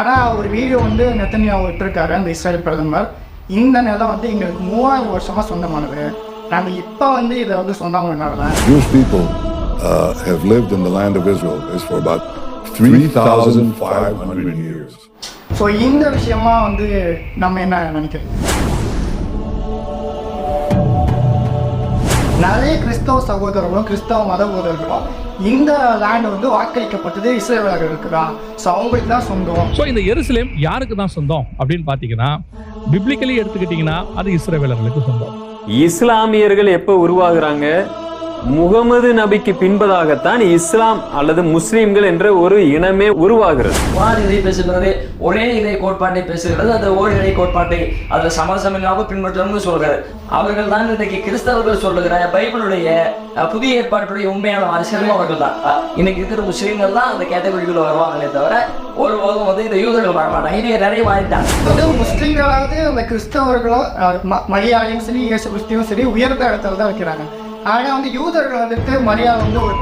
ஆனால் ஒரு வீடியோ வந்து நெத்தனியா விட்டுருக்காரு அந்த இஸ்ரேல் பிரதமர். இந்த நிலம் வந்து எங்களுக்கு மூவாயிரம் வருஷமாக சொந்தமானது. நாங்கள் இப்போ வந்து இதை வந்து சொந்தமானதுனால Jewish people uh, have lived in the land of Israel is for about 3,500 years. So இந்த விஷயமா வந்து நம்ம என்ன நினைக்கிறோம்? நிறைய கிறிஸ்தவ சகோதரர்களும் கிறிஸ்தவ மத போதர்களும் இந்த லேண்ட் வந்து வாக்களிக்கப்பட்டது இஸ்ரேலர்களுக்கு தான் ஸோ அவங்களுக்கு தான் சொந்தம். ஸோ இந்த எருசலேம் யாருக்கு தான் சொந்தம் அப்படின்னு பார்த்தீங்கன்னா பிப்ளிக்கலி எடுத்துக்கிட்டிங்கன்னா அது இஸ்ரவேலர்களுக்கு சொந்தம். இஸ்லாமியர்கள் எப்ப உருவாகுறாங்க? முகமது நபிக்கு பின்பதாகத்தான் இஸ்லாம் அல்லது முஸ்லிம்கள் என்ற ஒரு இனமே உருவாகிறது. குரான் இதை பேசுகிறது ஒரே இறை கோட்பாட்டை பேசுகிறது. அந்த ஓர் இறை கோட்பாட்டை அதில் சமசமில்லாம பின்பற்றணும்னு சொல்கிறார் அவர்கள் தான் இன்றைக்கு கிறிஸ்தவர்கள் சொல்லுகிற பைபிளுடைய புதிய ஏற்பாட்டுடைய உண்மையான வாரிசுகளும் அவர்கள் தான் இன்னைக்கு இருக்கிற முஸ்லீம்கள் தான் அந்த கேட்டகரிக்குள்ள வருவாங்களே தவிர ஒரு போதும் வந்து இந்த யூதர்கள் வர மாட்டாங்க. இது நிறைய மாறிட்டாங்க முஸ்லீம்களாவது அந்த கிறிஸ்தவர்களும் அஹ், ம- மரியாதையும் சரி இயேசு கிறிஸ்துவும் சரி உயர்ந்த இடத்துல தான் வைக்கிறாங்க ஆனால் வந்து யூதர்கள் வந்துட்டு மரியாதை வந்து ஒரு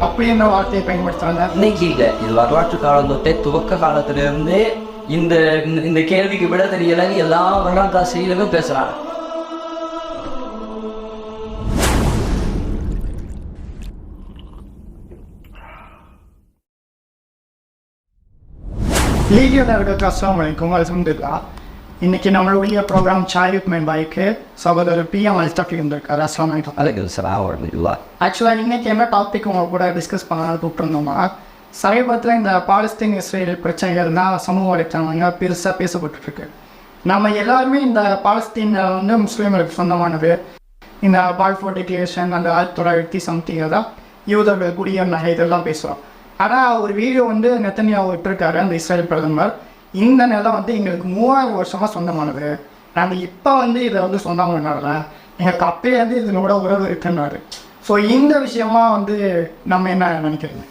அப்படின்ற வார்த்தையை பயன்படுத்துறாங்க. இன்னைக்கு இல்லை. இது வரலாற்று காலம் தொட்டே துவக்க காலத்திலிருந்தே இந்த இந்த- இந்த கேள்விக்கு விட தெரியலன்னு எல்லா வரலாற்றாசிரியர்களும் பேசுறாங்க. லீகியனர்களுக்கு அஸ்லாம் வலைக்கும் அல்ஹம்துலில்லா இன்னைக்கு நம்மளுடைய ப்ரோக்ராம் சாய் வித் மை பைக்கு சகோதரர் பி எம் அல்ஸ்டாஃபி இருந்திருக்காரு அஸ்லாம் அதுக்கு சலாம் வரல ஆக்சுவலாக இன்னைக்கு என்ன டாபிக் உங்க கூட டிஸ்கஸ் பண்ணலாம்னு கூப்பிட்டுருந்தோம்னா சமீபத்தில் இந்த பாலஸ்தீன் இஸ்ரேல் பிரச்சனைகள் தான் சமூக வலைத்தளங்க பெருசாக பேசப்பட்டு இருக்கு நம்ம எல்லாருமே இந்த பாலஸ்தீன் வந்து முஸ்லீம்களுக்கு சொந்தமானது. இந்த பால்ஃபோர் டிக்ளேஷன் அந்த ஆயிரத்தி தொள்ளாயிரத்தி சம்திங் தான் யூதர்கள் குடியேறினாங்க இதெல்லாம் பேசுகிறோம் ஆனால் ஒரு வீடியோ வந்து நெத்தனியா விட்டுருக்காரு அந்த இஸ்ரேல் பிரதமர். இந்த நிலம் வந்து எங்களுக்கு மூவாயிரம் வருஷமாக சொந்தமானது. நாங்கள் இப்போ வந்து இதை வந்து சொந்தமானதுனால எங்களுக்கு அப்பயே வந்து இதனோட உறவு இருக்குன்னாரு. ஸோ இந்த விஷயமா வந்து நம்ம என்ன நினைக்கிறது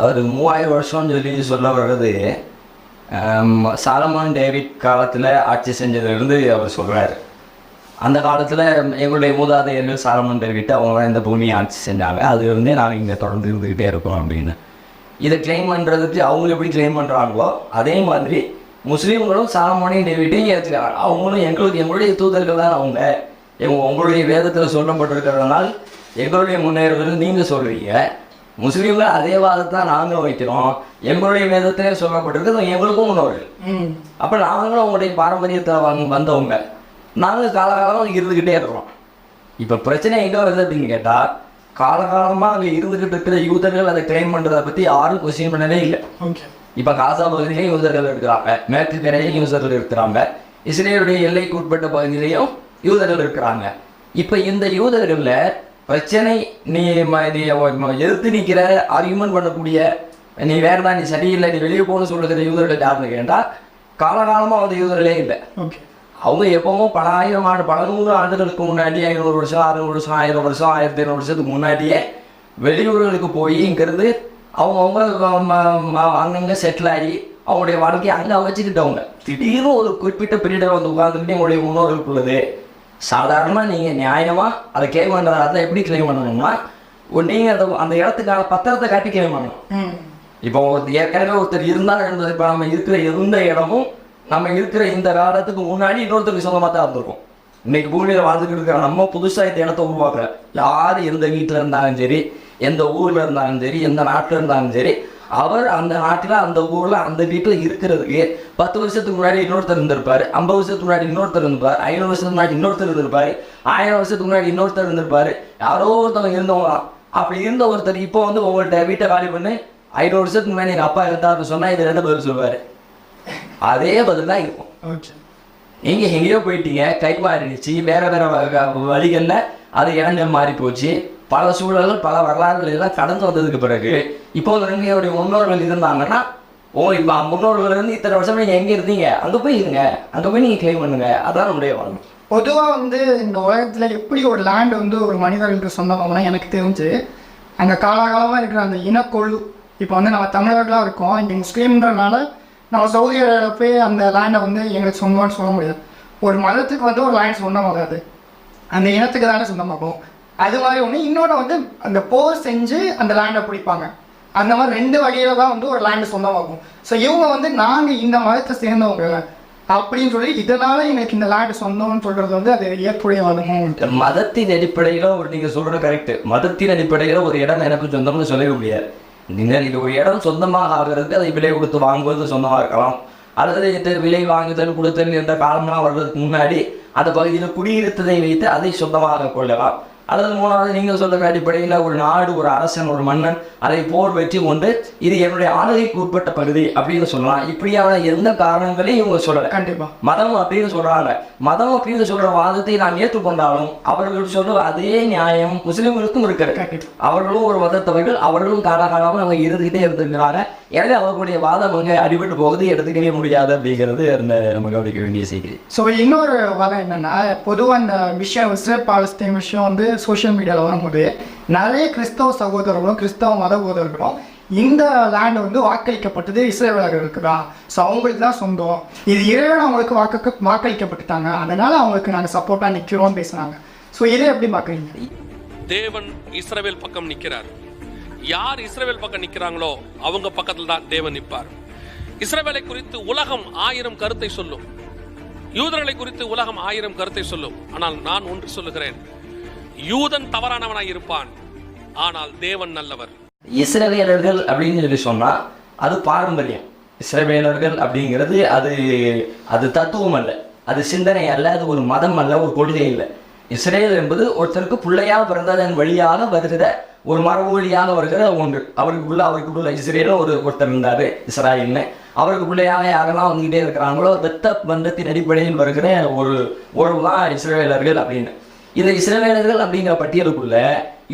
அவர் மூவாயிரம் வருஷம்னு சொல்லி சொல்ல வர்றது சாலமான் டேவிட் காலத்தில் ஆட்சி செஞ்சதுலேருந்து அவர் சொல்கிறார் அந்த காலத்தில் எங்களுடைய மூதாதையர்கள் சாலமான் டேவிட் அவங்க இந்த பூமியை ஆட்சி செஞ்சாங்க. அதுலேருந்தே நாங்கள் இங்கே தொடர்ந்து இருந்துக்கிட்டே இருக்கோம் அப்படின்னு. இதை கிளைம் பண்ணுறதுக்கு அவங்க எப்படி கிளைம் பண்ணுறாங்களோ அதே மாதிரி முஸ்லீம்களும் சாலமோனையும் டேவிட்டையும் ஏற்றுக்கிறாங்க அவங்களும் எங்களுக்கு எங்களுடைய தூதர்கள் தான் அவங்க. எங்க உங்களுடைய வேதத்தில் சொல்லப்பட்டிருக்கிறதுனால் எங்களுடைய முன்னேறுதல் நீங்கள் சொல்கிறீங்க முஸ்லீம்கள் அதே வாதத்தை நாங்கள் வைக்கிறோம். எங்களுடைய வேதத்திலே சொல்லப்பட்டிருக்கு எங்களுக்கும் ம். அப்போ நாங்களும் உங்களுடைய பாரம்பரியத்தில் வந்து வந்தவங்க. நாங்கள் காலகாலம் இருந்துக்கிட்டே இருக்கிறோம். இப்போ பிரச்சனை எங்கே வருது அப்படின்னு கேட்டால் காலகாலமாக அங்கே இருந்துக்கிட்டு இருக்கிற யூதர்கள் அதை கிளைம் பண்ணுறதை பற்றி யாரும் கொஸ்டின் பண்ணவே இல்லை. ஓகே இப்போ காசா பகுதியிலையும் யூதர்கள் இருக்கிறாங்க. மேற்கு கரையிலையும் யூதர்கள் இருக்கிறாங்க. இஸ்ரேலுடைய எல்லைக்கு உட்பட்ட பகுதியிலையும் யூதர்கள் இருக்கிறாங்க. இப்போ இந்த யூதர்களில் பிரச்சனை நீ எதிர்த்து நிற்கிற ஆர்குமெண்ட் பண்ணக்கூடிய நீ வேறதான் நீ சரியில்லை நீ வெளியே போகணும்னு சொல்லுகிற யூதர்கள் யாருன்னு கேட்டால் காலகாலமாக அந்த யூதர்களே இல்லை. ஓகே அவங்க எப்பவும் பல ஆயிரம் ஆண்டு பல நூறு ஆண்டுகளுக்கு முன்னாடி ஐநூறு வருஷம் அறுநூறு வருஷம் ஆயிரம் வருஷம் ஆயிரத்தி ஐநூறு வருஷத்துக்கு முன்னாடியே வெளியூர்களுக்கு போய் இங்கேருந்து அவங்கவுங்க அங்கங்கே செட்டில் ஆகி அவங்களுடைய வாழ்க்கையை அங்கே வச்சுக்கிட்டவங்க திடீர்னு ஒரு குறிப்பிட்ட பீரியடை வந்து உட்காந்துக்கிட்டு உங்களுடைய முன்னோர்களுக்கு உள்ளது சாதாரணமாக நீங்கள் நியாயமாக அதை கிளைம் பண்ணுறதா அதை எப்படி கிளைம் பண்ணணும்னா நீங்கள் அந்த அந்த இடத்துக்கான பத்திரத்தை காட்டி கிளைம் பண்ணணும். இப்போ ஒரு ஏற்கனவே ஒருத்தர் இருந்தால் இப்போ நம்ம இருக்கிற எந்த இடமும் நம்ம இருக்கிற இந்த காலத்துக்கு முன்னாடி இன்னொருத்தருக்கு சொந்தமாக தான் இருந்திருக்கும். இன்னைக்கு பூமியில் வாழ்ந்துக்கிட்டு இருக்கிற நம்ம புதுசாக இந்த இடத்த உருவாக்குற யார் எந்த வீட்டில் இருந்தாலும் சரி எந்த ஊரில் இருந்தாலும் சரி எந்த நாட்டில் இருந்தாலும் சரி அவர் அந்த நாட்டில் அந்த ஊரில் அந்த வீட்டில் இருக்கிறதுக்கு பத்து வருஷத்துக்கு முன்னாடி இன்னொருத்தர் இருந்திருப்பார் ஐம்பது வருஷத்துக்கு முன்னாடி இன்னொருத்தர் இருந்திருப்பார் ஐநூறு வருஷத்துக்கு முன்னாடி இன்னொருத்தர் இருந்திருப்பார் ஆயிரம் வருஷத்துக்கு முன்னாடி இன்னொருத்தர் இருந்திருப்பார். யாரோ ஒருத்தவங்க இருந்தவங்க அப்படி இருந்த ஒருத்தர் இப்போ வந்து உங்கள்கிட்ட வீட்டை காலி பண்ணி ஐநூறு வருஷத்துக்கு முன்னாடி எங்கள் அப்பா இருந்தார் சொன்னால் இது ரெண்டு பதில் சொல்லுவார்? அதே பதில் தான் இருக்கும் நீங்கள் எங்கேயோ போயிட்டீங்க கை மாறிடுச்சு வேற வேற வழிகளில் அது இடங்கள் மாறி போச்சு. பல சூழல்கள் பல வரலாறுகள் எல்லாம் கடந்து வந்ததுக்கு பிறகு இப்போ உங்களுடைய முன்னோர்கள் இருந்தாங்கன்னா ஓ இப்போ முன்னோர்கள் இருந்து இத்தனை வருஷம் நீங்கள் எங்கே இருந்தீங்க? அங்கே போய் இருங்க. அங்கே போய் நீங்கள் கிளைம் பண்ணுங்க. அதான் நம்முடைய வாழ்க்கை பொதுவாக வந்து இந்த உலகத்தில் எப்படி ஒரு லேண்ட் வந்து ஒரு மனிதர்களுக்கு சொந்தமாகனா எனக்கு தெரிஞ்சு அங்கே காலாகாலமாக இருக்கிற அந்த இனக்கொழு இப்போ வந்து நம்ம தமிழர்களாக இருக்கோம் இங்கே முஸ்லீம்ன்றனால நம்ம சவுதி அரேபியால போய் அந்த லேண்டை வந்து எங்களுக்கு சொந்தம்னு சொல்ல முடியாது. ஒரு மதத்துக்கு வந்து ஒரு லேண்ட் சொந்தமாகாது. அந்த இனத்துக்கு தானே சொந்தமாகும். அது மாதிரி ஒன்று இன்னொன்று வந்து அந்த போர் செஞ்சு அந்த லேண்டை பிடிப்பாங்க. அந்த மாதிரி ரெண்டு வழியில் தான் வந்து ஒரு லேண்டு சொந்தமாகும். ஸோ இவங்க வந்து நாங்கள் இந்த மதத்தை சேர்ந்தவங்க அப்படின்னு சொல்லி இதனால எனக்கு இந்த லேண்டு சொந்தம்னு சொல்றது வந்து அது ஏற்புடைய வரும் மதத்தின் அடிப்படையில் ஒரு நீங்கள் சொல்கிறது கரெக்டு மதத்தின் அடிப்படையில் ஒரு இடம் எனக்கு சொந்தம்னு சொல்லவே முடியாது. நீங்கள் இது ஒரு இடம் சொந்தமாக ஆகிறதுக்கு அதை விலை கொடுத்து வாங்குவது சொந்தமாக இருக்கலாம். அல்லது இது விலை வாங்குதல் கொடுத்தல் என்ற காலம்லாம் வர்றதுக்கு முன்னாடி அந்த பகுதியில் குடியிருத்ததை வைத்து அதை சொந்தமாக கொள்ளலாம். அல்லது மூணாவது நீங்கள் சொல்ற அடிப்படையில் ஒரு நாடு ஒரு அரசன் ஒரு மன்னன் அதை போர் வெற்றி கொண்டு இது என்னுடைய ஆளுகைக்கு உட்பட்ட பகுதி அப்படின்னு சொல்லலாம். இப்படியான எந்த காரணங்களையும் இவங்க சொல்லலை. கண்டிப்பா. மதம் அப்படின்னு சொல்றாங்க. மதம் அப்படின்னு சொல்ற வாதத்தை நான் ஏற்றுக்கொண்டாலும் அவர்கள் சொல்ற அதே நியாயம் முஸ்லிம்களுக்கும் இருக்கிறது. அவர்களும் ஒரு மதத்தவர்கள் அவர்களும் காலகாலமாக அவங்க இருந்துகிட்டே இருந்திருக்கிறாங்க. எனவே அவர்களுடைய வாதம் அங்கே அடிபட்டு போகுது எடுத்துக்கவே முடியாது அப்படிங்கிறது அந்த நம்ம கவனிக்க வேண்டிய செய்தி. ஸோ இன்னொரு வகை என்னன்னா பொதுவாக இந்த விஷயம் இஸ்ரேல் பாலஸ்தீன் விஷயம் வந்து சோஷியல் மீடியாவில் வரும்போது நிறைய கிறிஸ்தவ சகோதரர்களும் கிறிஸ்தவ மத போதவர்களும் இந்த லேண்ட் வந்து வாக்களிக்கப்பட்டது இஸ்ரேலர்களுக்கு தான். ஸோ அவங்களுக்கு தான் சொந்தம். இது இறைவன் அவங்களுக்கு வாக்கு வாக்களிக்கப்பட்டுட்டாங்க. அதனால அவங்களுக்கு நாங்கள் சப்போர்ட்டாக நிற்கிறோம் பேசுனாங்க ஸோ இதை எப்படி பார்க்குறீங்க? தேவன் இஸ்ரேல் பக்கம் நிற்கிறார் யார் இஸ்ரேல் பக்கம் நிற்கிறாங்களோ அவங்க பக்கத்தில் தான் தேவன் நிற்பார் இஸ்ரேலை குறித்து உலகம் ஆயிரம் கருத்தை சொல்லும். யூதர்களை குறித்து உலகம் ஆயிரம் கருத்தை சொல்லும். ஆனால் நான் ஒன்று சொல்லுகிறேன். யூதன் தவறானவனாய் இருப்பான். ஆனால் தேவன் நல்லவர். இஸ்ரவேலர்கள் அப்படின்னு சொல்லி சொன்னா அது பாரம்பரியம். இஸ்ரவேலர்கள் அப்படிங்கிறது அது அது தத்துவம் அல்ல. அது சிந்தனை அல்ல அது ஒரு மதம் அல்ல ஒரு கொள்கை இல்லை. இஸ்ரேல் என்பது ஒருத்தருக்கு பிள்ளையாக பிறந்ததன் வழியாக வருகிற ஒரு மரபு வழியாக வருகிற ஒன்று. அவருக்குள்ள அவருக்குள்ள இஸ்ரேலும் ஒரு ஒருத்தர் இருந்தார் இஸ்ராயல்னு அவருக்கு பிள்ளையாக யாரெல்லாம் வந்துகிட்டே இருக்கிறாங்களோ வெத்த பந்தத்தின் அடிப்படையில் வருகிற ஒரு ஒரு தான் இஸ்ரேலர்கள் அப்படின்னு. இந்த இஸ்ரவேலர்கள் அப்படிங்கிற பட்டியலுக்குள்ள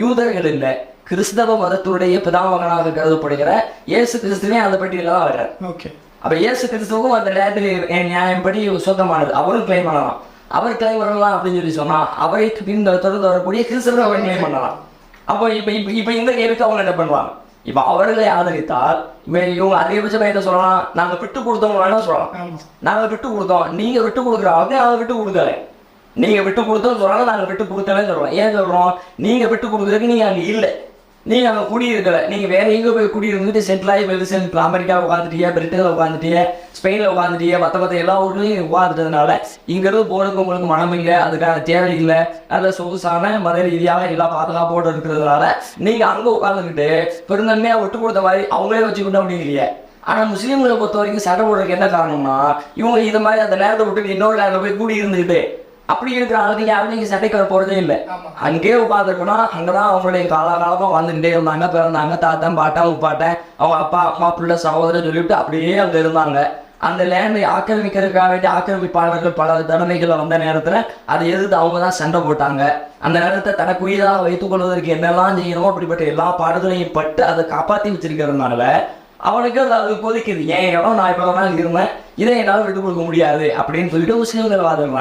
யூதர்கள் இல்லை கிறிஸ்தவ மதத்துடைய பிதாமகனாக கருதப்படுகிற இயேசு கிறிஸ்துவே அந்த பட்டியலில் தான் வர்றார் ஓகே அப்ப இயேசு கிறிஸ்துவும் அந்த நேரத்தில் நியாயம்படி சொந்தமானது. அவரும் கிளைம் பண்ணலாம். அவர் கிளைம் பண்ணலாம் அப்படின்னு சொல்லி சொன்னா அவரை பின் தொடர்ந்து வரக்கூடிய கிறிஸ்தவர்கள் அவர் கிளைம் பண்ணலாம். அப்போ இப்ப இப்ப இப்ப இந்த கேள்விக்கு அவங்க என்ன பண்ணுவாங்க? இப்ப அவர்களை ஆதரித்தால் இவங்க அதிகபட்சமா என்ன சொல்லலாம் நாங்க விட்டு கொடுத்தோம் வேணா சொல்லலாம். நாங்க விட்டு கொடுத்தோம். நீங்க விட்டு கொடுக்குறாங்க அவங்க விட்டு கொடுக்கல. நீங்க விட்டு கொடுத்தோம் சொல்றாங்க நாங்க விட்டு கொடுத்தவே சொல்றோம் ஏன் சொல்றோம் நீங்க விட்டு கொடுக்குறதுக்கு நீங்க அங்க இல்லை. நீங்க அங்க குடியிருக்கல. நீங்க வேற எங்க போய் குடியிருந்துட்டு செட்டில் ஆகி வெளிசன் அமெரிக்கா உட்காந்துட்டீங்க பிரிட்டன்ல உட்காந்துட்டீங்க ஸ்பெயின்ல உட்காந்துட்டியே மத்த மத்த எல்லா ஊர்லயும் உட்காந்துட்டதுனால இங்க இருந்து போறதுக்கு உங்களுக்கு மனம் இல்லை அதுக்கான தேவை இல்லை. நல்ல சொகுசான மத ரீதியாக எல்லா பாதுகாப்போடு இருக்கிறதுனால நீங்க அங்க உட்காந்துக்கிட்டு பெருந்தன்மையா விட்டு கொடுத்த மாதிரி அவங்களே வச்சுக்கிட்டோம் அப்படிங்கிறீங்க ஆனா முஸ்லீம்களை பொறுத்த வரைக்கும் சட்டை போடுறதுக்கு என்ன காரணம்னா இவங்க இது மாதிரி அந்த நேரத்தை விட்டு இன்னொரு நேரத்தில் போய் கூடி இருந்துக்கிட்டு அப்படி இருக்கிற ஆளுக்கு யாரும் நீங்க சண்டைக்கு வர போறதே இல்லை. அங்கேயே உட்காந்துருக்கணும் அங்கதான் அவங்களுடைய காலகாலமா வாழ்ந்துட்டே இருந்தாங்க. பிறந்தாங்க தாத்தன் பாட்டன் உப்பாட்டன். அவங்க அப்பா அம்மா பிள்ளை சகோதரர் சொல்லிட்டு அப்படியே அங்க இருந்தாங்க. அந்த லேண்டை ஆக்கிரமிக்கிறதுக்காக வேண்டிய ஆக்கிரமிப்பாளர்கள் பல தடவைகள் வந்த நேரத்துல அதை எதிர்த்து அவங்க தான் சண்டை போட்டாங்க. அந்த நேரத்தை தனக்குரியதாக வைத்துக் கொள்வதற்கு என்னெல்லாம் செய்யணுமோ அப்படிப்பட்ட எல்லா பாடுகளையும் பட்டு அதை காப்பாத்தி வச்சிருக்கிறதுனால அவனுக்கு அது அது கொதிக்குது. ஏன் இடம் நான் இப்போ நாள் இருந்தேன். இதை என்னால் விட்டு கொடுக்க முடியாது. அப்படின்னு சொல்லிட்டு முஸ்லீம்கள் வாதம்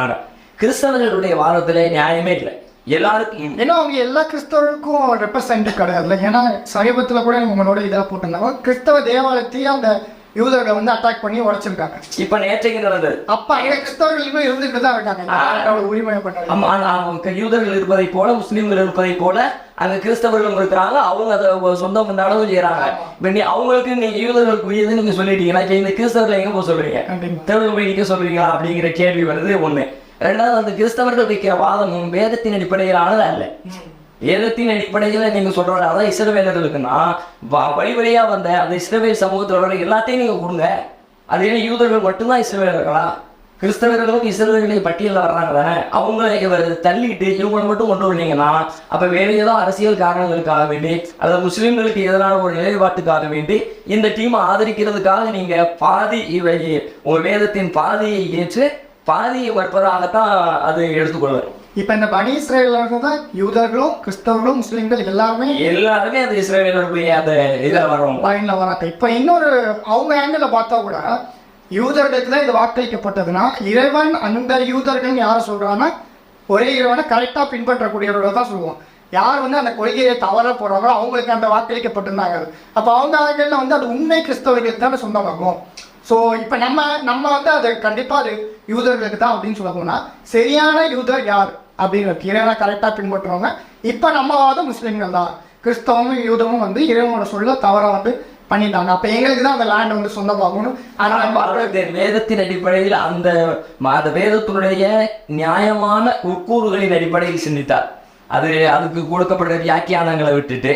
கிறிஸ்தவர்களுடைய வாதத்துல நியாயமே இல்லை. எல்லாருக்கும் ஏன்னா அவங்க எல்லா கிறிஸ்தவருக்கும் ரெப்ரசன்ட் கிடையாதுல்ல ஏன்னா சமீபத்தில் கூட உங்களோட இதாக போட்டிருந்தாங்க. கிறிஸ்தவ தேவாலயத்தையும் அந்த யூதர்களை வந்து அட்டாக் பண்ணி உடைச்சிருக்காங்க. இப்ப நேற்றைக்கு நடந்தது. அப்ப கிறிஸ்தவர்கள் இருந்துட்டு தான் இருக்காங்க. உரிமை பண்ணாங்க ஆமா அவங்க யூதர்கள் இருப்பதை போல முஸ்லீம்கள் இருப்பதை போல அங்க கிறிஸ்தவர்களும் இருக்கிறாங்க அவங்க அதை சொந்தம் இந்த அளவு செய்யறாங்க. இப்ப அவங்களுக்கு நீங்க யூதர்களுக்கு உரியதுன்னு நீங்க சொல்லிட்டீங்கன்னா இந்த கிறிஸ்தவர்கள் எங்க போக சொல்றீங்க. தெருவில் போய் நிக்க சொல்றீங்களா? அப்படிங்கிற கேள்வி வருது ஒண்ணு. ரெண்டாவது அந்த கிறிஸ்தவர்கள் வைக்கிற வாதமும் வேதத்தின் அடிப்படையிலானது அல்ல. வேதத்தின் அடிப்படையில் நீங்க சொல்ற அதான் இஸ்ரவேலர்களுக்குன்னா வ- வழி வழியா வந்த அந்த இஸ்ரவேல் சமூகத்தோட எல்லாத்தையும் நீங்க கொடுங்க. அது ஏன் யூதர்கள் மட்டும்தான் இஸ்ரவேலர்களா? கிறிஸ்தவர்களும் இஸ்ரவேலை பட்டியலில் வர்றாங்க தானே? அவங்களை இவர் தள்ளிட்டு இவங்களை மட்டும் கொண்டு வந்தீங்கன்னா அப்ப வேற ஏதோ அரசியல் காரணங்களுக்காக வேண்டி அல்லது முஸ்லீம்களுக்கு எதிரான ஒரு நிலைப்பாட்டுக்காக வேண்டி இந்த டீமை ஆதரிக்கிறதுக்காக நீங்க பாதி இவை உங்க வேதத்தின் பாதியை ஏற்று பாதியை மறுப்பதாகத்தான் அது எடுத்துக்கொள்வது இப்ப இந்த பனி இஸ்ரேலர்கள் தான் யூதர்களும் கிறிஸ்தவர்களும் முஸ்லிம்கள் எல்லாருமே எல்லாருமே அந்த இஸ்ரேலர்களுடைய அந்த இதில் வரும். லைன்ல வராங்க. இப்ப இன்னொரு அவங்க ஆங்கிள் பார்த்தா கூட யூதர்களுக்கு தான் இது வாக்களிக்கப்பட்டதுன்னா இறைவன் அந்த யூதர்கள் யாரை சொல்றாங்கன்னா ஒரே இறைவனை கரெக்டா பின்பற்றக்கூடியவர்கள் தான் சொல்லுவோம். யார் வந்து அந்த கொள்கையை தவற போறாங்களோ அவங்களுக்கு அந்த வாக்களிக்கப்பட்டிருந்தாங்க. அப்ப அவங்க ஆங்கிள் வந்து அது உண்மை கிறிஸ்தவர்களுக்கு தானே சொந்தமாகும். ஸோ இப்போ நம்ம நம்ம வந்து அது கண்டிப்பாக அது யூதர்களுக்கு தான் அப்படின்னு சொல்ல போனால் சரியான யூதர் யார்? அப்படிங்கிறது இறைவனை கரெக்டாக பின்பற்றுறவங்க இப்போ நம்ம வாதம் முஸ்லீம்கள் தான். கிறிஸ்தவமும் யூதமும் வந்து இறைவனோட சொல்ல தவறாக வந்து பண்ணிட்டாங்க. அப்போ எங்களுக்கு தான் அந்த லேண்ட் வந்து சொந்தமாகணும். ஆனால் வேதத்தின் அடிப்படையில் அந்த அந்த வேதத்தினுடைய நியாயமான உட்கூறுகளின் அடிப்படையில் சிந்தித்தார். அது அதுக்கு கொடுக்கப்பட்ட வியாக்கியானங்களை விட்டுட்டு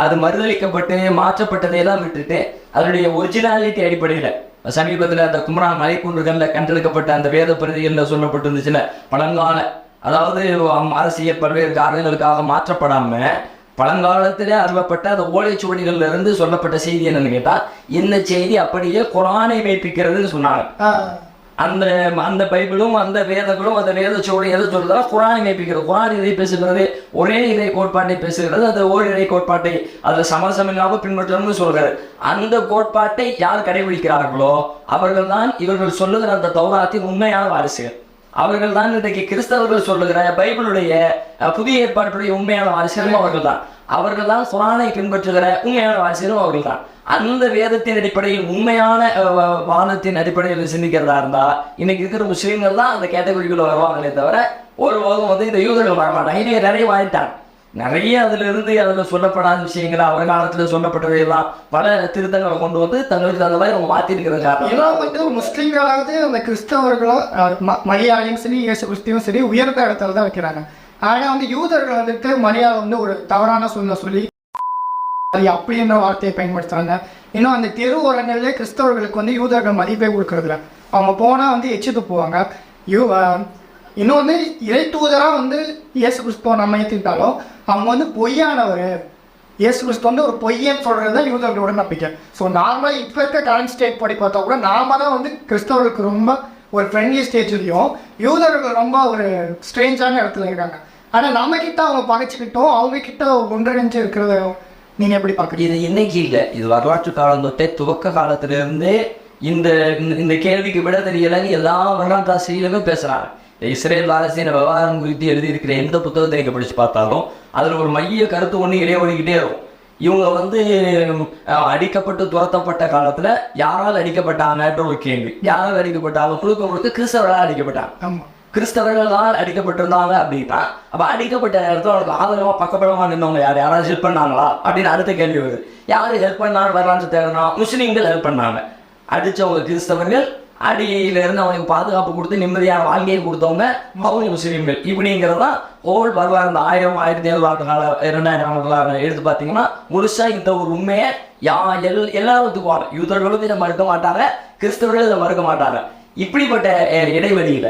அது மறுதளிக்கப்பட்டு மாற்றப்பட்டதையெல்லாம் விட்டுட்டு அதனுடைய ஒரிஜினாலிட்டி அடிப்படையில் சமீபத்தில் அந்த குமரான் மலைக்குன்றுகளில் கண்டெடுக்கப்பட்ட அந்த வேத பிரதிகளில் சொல்லப்பட்டிருந்துச்சுல பழங்கால அதாவது அரசியல் பல்வேறு காரணங்களுக்காக மாற்றப்படாம பழங்காலத்திலே அருளப்பட்ட அந்த ஓலைச்சுவடிகள்ல இருந்து சொல்லப்பட்ட செய்தி என்னன்னு கேட்டா இந்த செய்தி அப்படியே குரானை மெய்ப்பிக்கிறதுன்னு சொன்னாங்க. அந்த அந்த பைபிளும் அந்த வேதங்களும் அந்த வேதச்சோடு எதை சொல்றதா குரானை மெய்ப்பிக்கிறது குரான் இதை பேசுகிறது. ஒரே இறை கோட்பாட்டை பேசுகிறது. அந்த ஓர் இறை கோட்பாட்டை அதில் சமசமில்லாமல் பின்பற்றணும்னு சொல்கிறார். அந்த கோட்பாட்டை யார் கடைபிடிக்கிறார்களோ அவர்கள் தான் இவர்கள் சொல்லுகிற அந்த தௌராத்தின் உண்மையான வாரிசுகள். அவர்கள் தான் இன்றைக்கு கிறிஸ்தவர்கள் சொல்லுகிற பைபிளுடைய புதிய ஏற்பாட்டுடைய உண்மையான வாரிசுகளும் அவர்கள் தான் அவர்கள் தான் குரானை பின்பற்றுகிற உண்மையான வாரிசுகளும் அவர்கள் தான் அந்த வேதத்தின் அடிப்படையில் உண்மையான அஹ், வ- வாதத்தின் அடிப்படையில் சிந்திக்கிறதா இருந்தா இன்னைக்கு இருக்கிற முஸ்லீம்கள் தான் அந்த கேட்டகரிக்குள்ள வருவாங்களே தவிர ஒரு வந்து இந்த யூதர்கள் வர மாட்டாங்க இன்னைக்கு நிறைய வாழ்த்தாங்க நிறைய அதுல இருந்து அதுல சொல்லப்படாத விஷயங்கள் அவர் காலத்துல சொல்லப்பட்டவையெல்லாம் பல திருத்தங்களை கொண்டு வந்து தங்களுக்கு அந்த மாதிரி அவங்க மாத்திருக்கிற காரணம். எல்லாம் வந்து முஸ்லீம்களாவது அந்த கிறிஸ்தவர்களும் மலையாளியும் ம- சரி இயேசு கிறிஸ்தியும் சரி உயர்ந்த இடத்துல தான் வைக்கிறாங்க. ஆனால் வந்து யூதர்கள் வந்துட்டு மலையாளம் வந்து ஒரு தவறான சூழ்நிலை சொல்லி அது அப்படின்ற வார்த்தையை பயன்படுத்துறாங்க. இன்னும் அந்த தெரு ஓரங்களிலே கிறிஸ்தவர்களுக்கு வந்து யூதர்கள் மதிப்பே கொடுக்கறதில்ல. அவங்க போனால் வந்து எச்சிட்டு போவாங்க. யூ இன்னொன்று இறை தூதராக வந்து இயேசு கிறிஸ்துவ நம்ம ஏற்றுக்கிட்டாலும் அவங்க வந்து பொய்யானவர். இயேசு கிறிஸ்து வந்து ஒரு பொய்யன்னு சொல்கிறது தான் யூதர்களோட நம்பிக்கை. ஸோ நார்மலாக இப்போ இருக்க கரண்ட் ஸ்டேட் படி பார்த்தா கூட நாம தான் வந்து கிறிஸ்தவர்களுக்கு ரொம்ப ஒரு ஃப்ரெண்ட்லி ஸ்டேஜ்லையும் யூதர்கள் ரொம்ப ஒரு ஸ்ட்ரேஞ்சான இடத்துல இருக்காங்க. ஆனால் நம்ம கிட்ட அவங்க பகைச்சிக்கிட்டோம் அவங்க கிட்ட ஒன்றிணைஞ்சு இருக்கிறத நீங்கள் எப்படி பார்க்குறீங்க? இது இன்னைக்கு இல்லை. இது வரலாற்று காலம் தொட்டே துவக்க காலத்திலிருந்தே இந்த இந்த- இந்த கேள்விக்கு விட தெரியலைன்னு எல்லா வரலாற்று ஆசிரியர்களும் பேசுகிறாங்க இஸ்ரேல் பாலஸ்தீன விவகாரம் குறித்து எழுதியிருக்கிற எந்த புத்தகத்தை நீங்க படிச்சு பார்த்தாலும் அதுல ஒரு மைய கருத்து ஒன்று இடைவெளிக்கிட்டே இருக்கும். இவங்க வந்து அடிக்கப்பட்டு துரத்தப்பட்ட காலத்துல யாரால் அடிக்கப்பட்டாங்கன்ற ஒரு கேள்வி. யாரால் அடிக்கப்பட்டாங்க? குழுக்க கொடுத்து கிறிஸ்தவர்களால் அடிக்கப்பட்டாங்க. கிறிஸ்தவர்களால் அடிக்கப்பட்டிருந்தாங்க அப்படின்னா அப்ப அடிக்கப்பட்ட இடத்துல அவனுக்கு ஆதரவா பக்கபலமா நின்றவங்க யார்? யாராவது ஹெல்ப் பண்ணாங்களா? அப்படின்னு அடுத்த கேள்வி வருது. யாரு ஹெல்ப் பண்ணாலும் வரலாற்று தேவைன்னா முஸ்லீம்கள் ஹெல்ப் பண்ணாங்க. அடிச்சவங்க கிறிஸ்தவர்கள் அடியில இருந்து அவனுக்கு பாதுகாப்பு கொடுத்து நிம்மதியான வாழ்க்கையை கொடுத்தவங்க அவங்க முஸ்லீம்கள். இப்படிங்கிறதா ஹோல் வரலாறு இந்த ஆயிரம் ஆயிரத்தி எழுநூறு கால இரண்டாயிரம் வரலாறு எடுத்து பார்த்தீங்கன்னா முருஷா இந்த ஒரு உண்மையை யா எல் எல்லாத்துக்கும் யூதர்களும் இதை மறுக்க மாட்டாங்க கிறிஸ்தவர்கள் இதை மறுக்க மாட்டாங்க. இப்படிப்பட்ட இடைவெளியில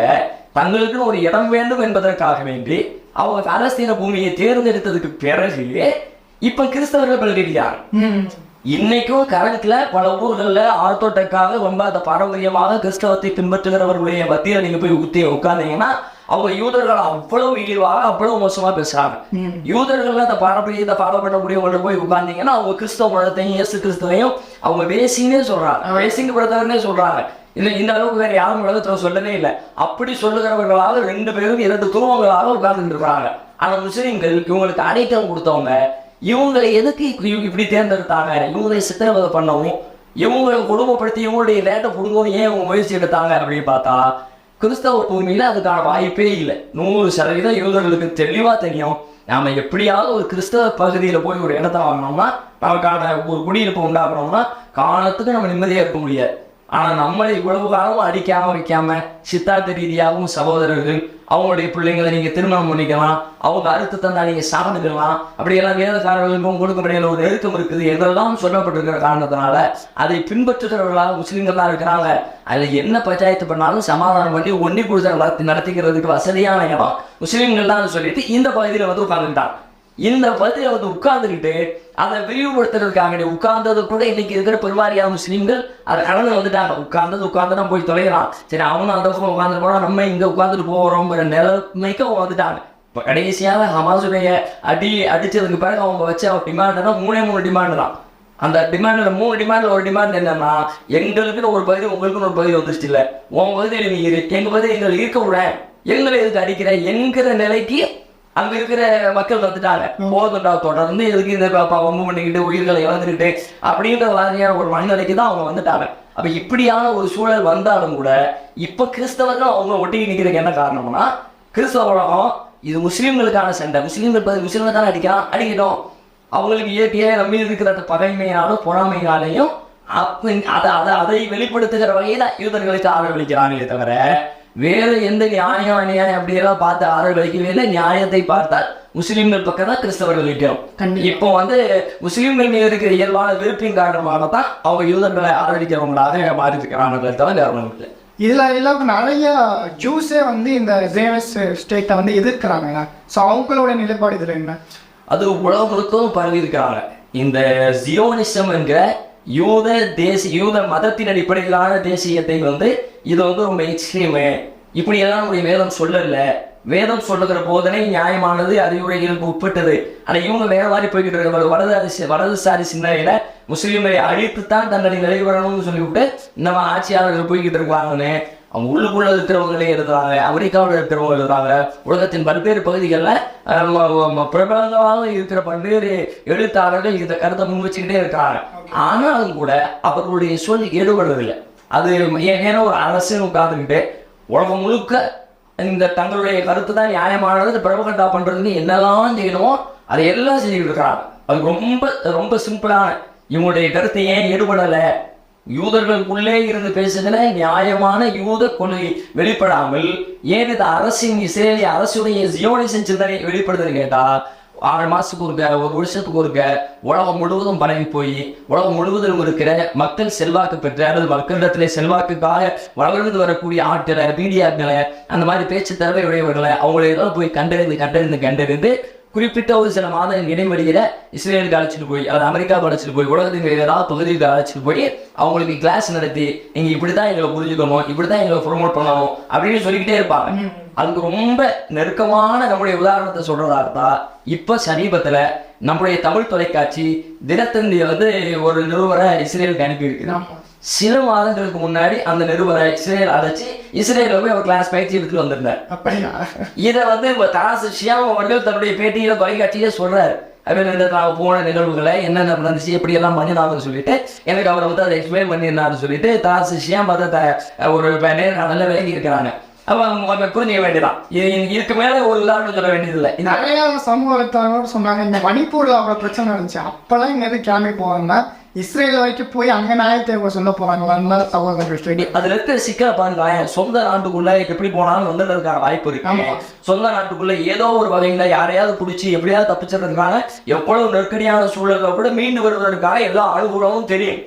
தங்களுக்குன்னு ஒரு இடம் வேண்டும் என்பதற்காக வேண்டி அவங்க பாலஸ்தீன பூமியை தேர்ந்தெடுத்ததுக்கு பிறகு இப்ப கிறிஸ்தவர்கள் பல்கடிக்கிறாங்க இன்னைக்கும் கரண்ட்ல பல ஊர்கள்ல ஆர்த்தோட்டக்காக ரொம்ப அந்த பாரம்பரியமாக கிறிஸ்தவத்தை பின்பற்றுகிறவர்களுடைய மத்தியில் நீங்க போய் உத்தி உட்கார்ந்தீங்கன்னா அவங்க யூதர்கள் அவ்வளவு இழிவாக அவ்வளவு மோசமா பேசுறாங்க. யூதர்கள் அந்த பாரம்பரியத்தை ஃபாலோ பண்ணக்கூடியவங்க போய் உட்கார்ந்தீங்கன்னா அவங்க கிறிஸ்தவ மதத்தையும் இயேசு கிறிஸ்துவையும் அவங்க வேசிங்கன்னே சொல்றாங்க. வேசிங்க படுத்தவர்னே சொல்றாங்க. இல்லை இந்த அளவுக்கு வேற யாரும் உலகத்துல சொல்லவே இல்லை. அப்படி சொல்லுகிறவர்களாக ரெண்டு பேரும் இரண்டு துருவங்களாக உட்கார்ந்துட்டு இருக்காங்க ஆனா முஸ்லீம்கள் இவங்களுக்கு அடைக்கலம் கொடுத்தவங்க இவங்களை எதுக்கு இப்படி- இப்படி தேர்ந்தெடுத்தாங்க? இவங்களை சித்திரவதை பண்ணவும் இவங்களை குடும்பப்படுத்தி இவங்களுடைய லேட்டை புடுங்கவும் ஏன் இவங்க முயற்சி எடுத்தாங்க அப்படின்னு பார்த்தா கிறிஸ்தவ பூமியில அதுக்கான வாய்ப்பே இல்லை. நூறு சதவீதம் இவங்களுக்கு தெளிவா தெரியும். நாம எப்படியாவது ஒரு கிறிஸ்தவ பகுதியில போய் ஒரு இடத்த வாங்கினோம்னா நமக்கான ஒரு குடியிருப்பு உண்டாக்குறோம்னா காலத்துக்கு நம்ம நிம்மதியா இருக்க முடியாது. ஆனால் நம்மளை இவ்வளவு காலமும் அடிக்காம வைக்காம சித்தார்த்த ரீதியாகவும் சகோதரர்கள் அவங்களுடைய பிள்ளைங்களை நீங்க திருமணம் பண்ணிக்கலாம் அவங்க அறுத்து தந்தா நீங்க சாப்பிட்டுக்கலாம் அப்படியெல்லாம் வேதக்காரர்களுக்கும் உங்களுக்கும் இடையில ஒரு நெருக்கம் இருக்குது என்றெல்லாம் சொல்லப்பட்டிருக்கிற காரணத்தினால அதை பின்பற்றுகிறவர்களாக முஸ்லீம்கள் தான் இருக்கிறாங்க. அதில் என்ன பஞ்சாயத்து பண்ணாலும் சமாதானம் பண்ணி ஒன்னி கொடுத்த நடத்திக்கிறதுக்கு வசதியான இடம். முஸ்லீம்கள் தான் சொல்லிட்டு இந்த பகுதியில் வந்து உட்காந்துட்டான் இந்த பகுதியில் வந்து உட்கார்ந்துக்கிட்டு அதை விரிவுபடுத்துறதுக்காக உட்கார்ந்தது கூட இன்னைக்கு இருக்கிற பெருவாரியான முஸ்லீம்கள் அதை கடந்து வந்துட்டாங்க. உட்கார்ந்தது உட்கார்ந்து நம்ம போய் தொலைகிறான். சரி அவனும் அந்த பக்கம் உட்கார்ந்து போனா நம்ம இங்க உட்கார்ந்துட்டு போகிறோங்கிற நிலைமைக்கு அவங்க வந்துட்டாங்க இப்போ கடைசியாக ஹமாசுடைய அடி அடிச்சதுக்கு பிறகு அவங்க வச்ச டிமாண்ட்னா மூணே மூணு டிமாண்ட் தான். அந்த டிமாண்டில் மூணு டிமாண்டில் ஒரு டிமாண்ட் என்னன்னா எங்களுக்குன்னு ஒரு பகுதி உங்களுக்குன்னு ஒரு பகுதி வந்துருச்சு இல்லை. உன் பகுதியில் நீ இரு. எங்கள் பகுதியில் எங்களுக்கு இருக்க விட எங்களை எதுக்கு அடிக்கிற என்கிற நிலைக்கு அங்க இருக்கிற மக்கள் வந்துட்டாங்க. போதுண்டா தொடர்ந்து எதுக்கு இந்த பாப்பா பண்ணிக்கிட்டு உயிர்களை இழந்துக்கிட்டு அப்படின்ற மாதிரியான ஒரு மனநிலைக்கு தான் அவங்க வந்துட்டாங்க. அப்ப இப்படியான ஒரு சூழல் வந்தாலும் கூட இப்ப கிறிஸ்தவர்கள் அவங்க ஒட்டி நிக்கிறதுக்கு என்ன காரணம்னா கிறிஸ்தவ உலகம் இது முஸ்லீம்களுக்கான சண்டை. முஸ்லீம்கள் பதில் முஸ்லீம்கள் தானே அடிக்கலாம் அடிக்கட்டும். அவங்களுக்கு இயற்கையாக நம்பி இருக்கிற அந்த பகைமையாலும் பொறாமையாலையும் அப்ப அதை அதை அதை வெளிப்படுத்துகிற வகையில யூதர்களுக்கு ஆதரவளிக்கிறாங்களே தவிர வேற எந்த நியாயம் அநியாயம் அப்படியெல்லாம் பார்த்து ஆதரவளிக்கவே இல்லை. நியாயத்தை பார்த்தால் முஸ்லிம்கள் பக்கம் தான் கிறிஸ்தவர்கள் நிற்கிறோம். இப்போ வந்து முஸ்லிம்கள் மீது இருக்கிற இயல்பான வெறுப்பின் காரணமாக தான் அவங்க யூதர்களை ஆதரிக்கிறவங்களாக மாறி இருக்கிறாங்க தவிர இல்லை. இதுல எல்லாம் நிறைய ஜூஸே வந்து இந்த ஜேவஸ் ஸ்டேட்டை வந்து எதிர்க்கிறாங்க. ஸோ அவங்களோட நிலைப்பாடு இதுல என்ன? அது முழுக்கவும் பரவி இருக்கிறாங்க. இந்த ஜியோனிசம் என்கிற யூத தேசிய யூத மதத்தின் அடிப்படையிலான தேசியத்தை வந்து இது வந்து ரொம்ப எக்ஸ்ட்ரீமு இப்படி எல்லாம் நம்முடைய வேதம் சொல்லல. வேதம் சொல்லுகிற போதனை நியாயமானது அறிவுரைகளுக்கு உட்பட்டது ஆனா இவங்க வேற மாதிரி போய்கிட்டு இருக்காங்க. வலதுசாரி வரதுசாரி சிந்தனையில முஸ்லீம்களை அழித்து தான் தண்டனை நிறைவேறணும்னு சொல்லிவிட்டு நம்ம ஆட்சியாளர்கள் போய்கிட்டு இருப்பாங்கன்னு அவங்க உள்ளுக்குள்ள இருக்கிறவங்களே எழுதுறாங்க அமெரிக்காவில் இருக்கிறவங்க எழுதுறாங்க உலகத்தின் பல்வேறு பகுதிகளில் பிரபலமாக இருக்கிற பல்வேறு எழுத்தாளர்கள் இந்த கருத்தை முன் வச்சுக்கிட்டே இருக்கிறாங்க ஆனாலும் கூட அவர்களுடைய சொல் ஈடுபடுவதில்லை அது ஏன்னா ஒரு அரசு உட்கார்ந்துக்கிட்டு உலகம் முழுக்க இந்த தங்களுடைய கருத்து தான் நியாயமானது பிரபகண்டா பண்ணுறதுன்னு என்னெல்லாம் செய்யணுமோ அதை எல்லாம் செஞ்சுக்கிட்டு இருக்கிறாங்க. அது ரொம்ப ரொம்ப சிம்பிளான இவங்களுடைய கருத்தை ஏன் ஈடுபடலை யூதர்களுக்குள்ளே இருந்து பேசுகிற நியாயமான யூத கொள்கை வெளிப்படாமல் ஏன் இந்த அரசின் இஸ்ரேலிய அரசுடைய ஜியோனிசன் சிந்தனை வெளிப்படுதுன்னு கேட்டா ஆறு மாசத்துக்கு ஒருக்க ஒரு வருஷத்துக்கு ஒருக்க உலகம் முழுவதும் பரவி போய் உலகம் முழுவதும் இருக்கிற மக்கள் செல்வாக்கு பெற்ற அல்லது மக்களிடத்திலே செல்வாக்குக்காக வளர்ந்து வரக்கூடிய ஆட்களை மீடியாக்களை அந்த மாதிரி பேச்சு தேவையுடையவர்களை அவங்களை ஏதோ போய் கண்டறிந்து கண்டறிந்து கண்டறிந்து குறிப்பிட்ட ஒரு சில மாத இடைவெளியில இஸ்ரேலுக்கு அழைச்சிட்டு போய் அது அமெரிக்காவுக்கு அழைச்சிட்டு போய் உலகத்தின் ஏதாவது பகுதிக்கு அழைச்சிட்டு போய் அவங்களுக்கு கிளாஸ் நடத்தி நீங்க இப்படித்தான் எங்களை புரிஞ்சுக்கணும் இப்படித்தான் எங்களை ப்ரொமோட் பண்ணணும் அப்படின்னு சொல்லிக்கிட்டே இருப்பாங்க. அதுக்கு ரொம்ப நெருக்கமான நம்முடைய உதாரணத்தை சொல்றதா இருந்தா இப்ப சமீபத்துல நம்முடைய தமிழ் தொலைக்காட்சி தினத்தந்தி வந்து ஒரு நிறுவரை இஸ்ரேலுக்கு அனுப்பி இருக்குது சில மாதங்களுக்கு முன்னாடி அந்த நிறுவனை இஸ்ரேல் அழைச்சி இஸ்ரேல போய் அவர் கிளாஸ் பயிற்சி எடுத்துட்டு வந்திருந்தார். அப்படியா? இதை வந்து தாசு ஷியாம் அவர்கள் தன்னுடைய பேட்டியில தொலைக்காட்சியிலே சொல்றாரு. இந்த நான் போன நிகழ்வுகளை என்னென்ன நடந்துச்சு எப்படி எல்லாம் பண்ணினாங்கன்னு சொல்லிட்டு எனக்கு அவரை வந்து அதை எக்ஸ்பிளைன் பண்ணியிருந்தாருன்னு சொல்லிட்டு தாசு ஷியாம் அதை ஒரு நல்ல விளங்கி இருக்கிறாங்க அப்போ அவங்க புரிஞ்சிக்க வேண்டியதான் இது இதுக்கு மேல ஒரு உதாரணம் சொல்ல வேண்டியதில்லை. நிறைய சமூக வலைத்தளங்களோட சொன்னாங்க இந்த மணிப்பூர்ல அவ்வளவு பிரச்சனை இருந்துச்சு அப்பெல்லாம் இங்க இருந்து கிளம்பி போவாங்க. இஸ்ரேல் வரைக்கும் போய் அங்க நியாயத்தை சொல்ல போறாங்க சகோதரர்கள் சொல்லி அதுல இருக்கிற சிக்கலை பாருங்க சொந்த நாட்டுக்குள்ள எப்படி போனாலும் வந்து இருக்காங்க வாய்ப்பு இருக்கு. சொந்த நாட்டுக்குள்ள ஏதோ ஒரு வகையில யாரையாவது பிடிச்சி எப்படியாவது தப்பிச்சிருக்காங்க எவ்வளவு நெருக்கடியான சூழல்ல கூட மீண்டு வருவதற்காக எல்லா அனுகூலமும் தெரியும்